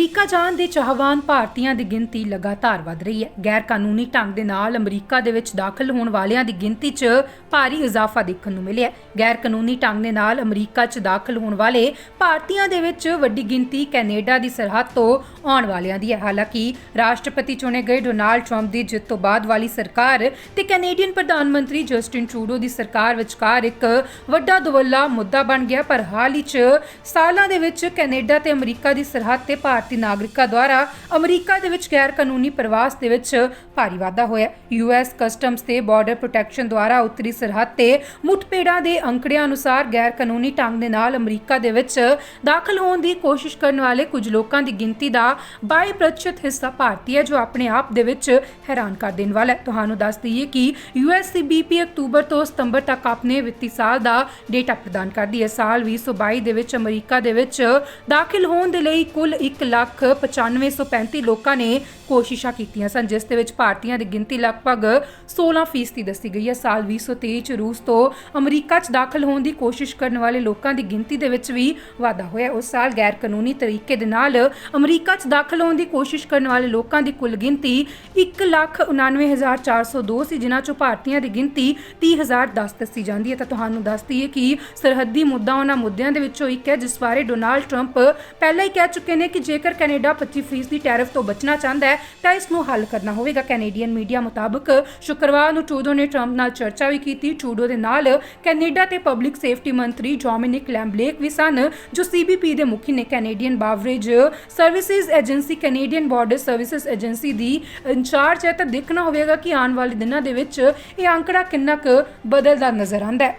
America ਜਾਣ ਦੇ ਚਾਹਵਾਨ ਭਾਰਤੀਆਂ ਦੀ ਗਿਣਤੀ ਲਗਾਤਾਰ ਵਧ ਰਹੀ ਹੈ। ਗੈਰ ਕਾਨੂੰਨੀ ਢੰਗ ਦੇ ਨਾਲ ਅਮਰੀਕਾ ਦੇ ਵਿੱਚ ਦਾਖਲ ਹੋਣ ਵਾਲਿਆਂ ਦੀ ਗਿਣਤੀ 'ਚ ਭਾਰੀ ਇਜ਼ਾਫਾ ਦੇਖਣ ਨੂੰ ਮਿਲਿਆ ਗੈਰ ਕਾਨੂੰਨੀ ਢੰਗ ਦੇ ਨਾਲ ਅਮਰੀਕਾ 'ਚ ਦਾਖਲ ਹੋਣ ਵਾਲੇ ਭਾਰਤੀਆਂ ਦੇ ਵਿੱਚ ਵੱਡੀ ਗਿਣਤੀ ਕੈਨੇਡਾ ਦੀ ਸਰਹੱਦ ਤੋਂ ਆਉਣ ਵਾਲਿਆਂ ਦੀ ਹੈ। ਹਾਲਾਂਕਿ ਰਾਸ਼ਟਰਪਤੀ ਚੁਣੇ ਗਏ ਡੋਨਾਲਡ ਟਰੰਪ ਦੀ ਜਿੱਤ ਤੋਂ ਬਾਅਦ ਵਾਲੀ ਸਰਕਾਰ ਤੇ ਕੈਨੇਡੀਅਨ ਪ੍ਰਧਾਨ ਮੰਤਰੀ ਜਸਟਿਨ ਟਰੂਡੋ ਦੀ ਸਰਕਾਰ ਵਿਚਕਾਰ ਇੱਕ ਵੱਡਾ ਦਵੱਲਾ ਮੁੱਦਾ ਬਣ ਗਿਆ ਪਰ ਹਾਲ ਹੀ 'ਚ ਸਾਲਾਂ ਦੇ ਵਿੱਚ ਕੈਨੇਡਾ ਤੇ ਅਮਰੀਕਾ ਦੀ ਸਰਹੱਦ ਤੇ ਭਾਰਤ ਭਾਰਤੀ ਨਾਗਰਿਕਾਂ ਦੁਆਰਾ ਅਮਰੀਕਾ ਦੇ ਵਿੱਚ ਗੈਰ ਕਾਨੂੰਨੀ ਪ੍ਰਵਾਸ ਦੇ ਵਿੱਚ ਭਾਰੀ ਵਾਧਾ ਹੋਇਆ। ਯੂਐਸ ਕਸਟਮਸ ਤੇ ਬਾਰਡਰ ਪ੍ਰੋਟੈਕਸ਼ਨ ਦੁਆਰਾ ਉੱਤਰੀ ਸਰਹੱਦ ਤੇ ਮੁੱਠਭੇੜਾਂ ਦੇ ਅੰਕੜਿਆਂ ਅਨੁਸਾਰ ਗੈਰ ਕਾਨੂੰਨੀ ਢੰਗ ਦੇ ਨਾਲ ਅਮਰੀਕਾ ਦੇ ਵਿੱਚ ਦਾਖਲ ਹੋਣ ਦੀ ਕੋਸ਼ਿਸ਼ ਕਰਨ ਵਾਲੇ ਕੁਝ ਲੋਕਾਂ ਦੀ ਗਿਣਤੀ ਦਾ 22% ਹਿੱਸਾ ਭਾਰਤੀ ਹੈ, ਜੋ ਆਪਣੇ ਆਪ ਦੇ ਵਿੱਚ ਹੈਰਾਨ ਕਰ ਦੇਣ ਵਾਲਾ ਹੈ। ਤੁਹਾਨੂੰ ਦੱਸ ਦਈਏ ਕਿ ਯੂਐਸਸੀਬੀਪੀ ਅਕਤੂਬਰ ਤੋਂ ਸਤੰਬਰ ਤੱਕ ਆਪਣੇ ਵਿੱਤੀ ਸਾਲ ਦਾ ਡੇਟਾ ਪ੍ਰਦਾਨ ਕਰਦੀ ਹੈ। ਸਾਲ 2022 ਦੇ ਵਿੱਚ ਅਮਰੀਕਾ ਦੇ ਵਿੱਚ ਦਾਖਲ ਹੋਣ ਦੇ ਲਈ ਕੁੱਲ 1,9535 ਲੋਕਾਂ ਨੇ ਕੋਸ਼ਿਸ਼ਾਂ ਕੀਤੀਆਂ ਸਨ ਜਿਸ ਦੇ ਵਿੱਚ ਭਾਰਤੀਆਂ ਦੀ ਗਿਣਤੀ ਲਗਭਗ 16% ਦੀ ਦੱਸੀ ਗਈ ਹੈ। ਸਾਲ 2023 ਚ ਰੂਸ ਤੋਂ ਅਮਰੀਕਾ 'ਚ ਦਾਖਲ ਹੋਣ ਦੀ ਕੋਸ਼ਿਸ਼ ਕਰਨ ਵਾਲੇ ਲੋਕਾਂ ਦੀ ਗਿਣਤੀ ਦੇ ਵਿੱਚ ਵੀ ਵਾਧਾ ਹੋਇਆ ਉਸ ਸਾਲ ਗੈਰ ਕਾਨੂੰਨੀ ਤਰੀਕੇ ਦੇ ਨਾਲ ਅਮਰੀਕਾ 'ਚ ਦਾਖਲ ਹੋਣ ਦੀ ਕੋਸ਼ਿਸ਼ ਕਰਨ ਵਾਲੇ ਲੋਕਾਂ ਦੀ ਕੁੱਲ ਗਿਣਤੀ 1,99,402 ਸੀ ਜਿਨ੍ਹਾਂ 'ਚੋਂ ਭਾਰਤੀਆਂ ਦੀ ਗਿਣਤੀ 30,010 ਦੱਸੀ ਜਾਂਦੀ ਹੈ। ਤਾਂ ਤੁਹਾਨੂੰ ਦੱਸ ਦਈਏ ਕਿ ਸਰਹੱਦੀ ਮੁੱਦਾ ਉਹਨਾਂ ਮੁੱਦਿਆਂ ਦੇ ਵਿੱਚੋਂ ਇੱਕ ਹੈ ਜਿਸ ਬਾਰੇ ਡੋਨਾਲਡ ਟਰੰਪ ਪਹਿਲਾਂ ਹੀ ਕਹਿ ਚੁੱਕੇ ਨੇ ਕਿ ਜੇ ਜੇਕਰ ਕੈਨੇਡਾ 25% ਦੀ ਟੈਰਿਫ ਤੋਂ ਬਚਣਾ ਚਾਹੁੰਦਾ ਹੈ, ਤਾਂ ਇਸ ਨੂੰ ਹੱਲ ਕਰਨਾ ਹੋਵੇਗਾ। ਕੈਨੇਡੀਅਨ ਮੀਡੀਆ ਮੁਤਾਬਕ ਸ਼ੁੱਕਰਵਾਰ ਨੂੰ ਟਰੂਡੋ ਨੇ ਟਰੰਪ ਨਾਲ ਚਰਚਾ ਵੀ ਕੀਤੀ। ਟਰੂਡੋ ਦੇ ਨਾਲ ਕੈਨੇਡਾ ਤੇ ਪਬਲਿਕ ਸੇਫਟੀ ਮੰਤਰੀ ਡੋਮਿਨਿਕ ਲੈਂਬਲੇਕ ਵੀ ਸਨ, ਜੋ ਸੀਬੀਪੀ ਦੇ ਮੁਖੀ ਨੇ Canadian beverage services agency, Canadian border services agency ਦੀ ਇੰਚਾਰਜ ਹੈ। ਤਾਂ ਦੇਖਣਾ ਹੋਵੇਗਾ ਕਿ ਆਉਣ ਵਾਲੇ ਦਿਨਾਂ ਦੇ ਵਿੱਚ ਇਹ ਅੰਕੜਾ ਕਿੰਨਾ ਕੁ ਬਦਲਦਾ ਨਜ਼ਰ ਆਉਂਦਾ ਹੈ।